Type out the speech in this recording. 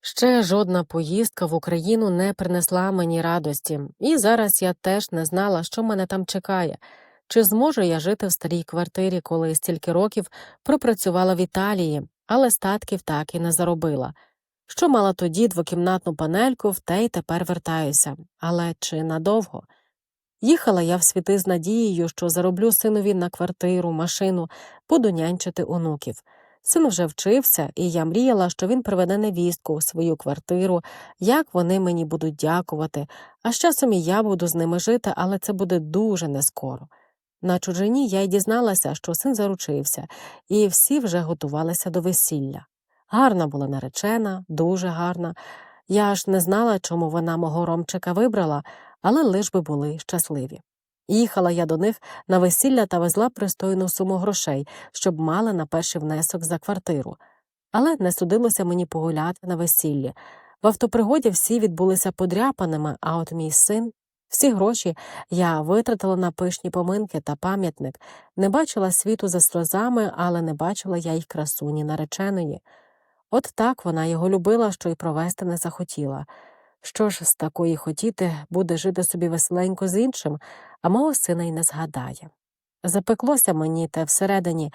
Ще жодна поїздка в Україну не принесла мені радості, і зараз я теж не знала, що мене там чекає. Чи зможу я жити в старій квартирі, коли стільки років пропрацювала в Італії, але статків так і не заробила. Що мала тоді двокімнатну панельку, в те й тепер вертаюся. Але чи надовго? Їхала я в світи з надією, що зароблю синові на квартиру, машину, буду нянчити онуків. Син вже вчився, і я мріяла, що він приведе невістку у свою квартиру, як вони мені будуть дякувати, а з часом і я буду з ними жити, але це буде дуже нескоро. На чужині я й дізналася, що син заручився, і всі вже готувалися до весілля. Гарна була наречена, дуже гарна. Я аж не знала, чому вона мого Ромчика вибрала, але лиш би були щасливі. Їхала я до них на весілля та везла пристойну суму грошей, щоб мали на перший внесок за квартиру. Але не судилося мені погуляти на весіллі. В автопригоді всі відбулися подряпаними, а от мій син. Всі гроші я витратила на пишні поминки та пам'ятник, не бачила світу за сльозами, але не бачила я й красуні нареченої. От так вона його любила, що й провести не захотіла. Що ж з такої хотіти, буде жити собі веселенько з іншим, а мого сина й не згадає. Запеклося мені те всередині,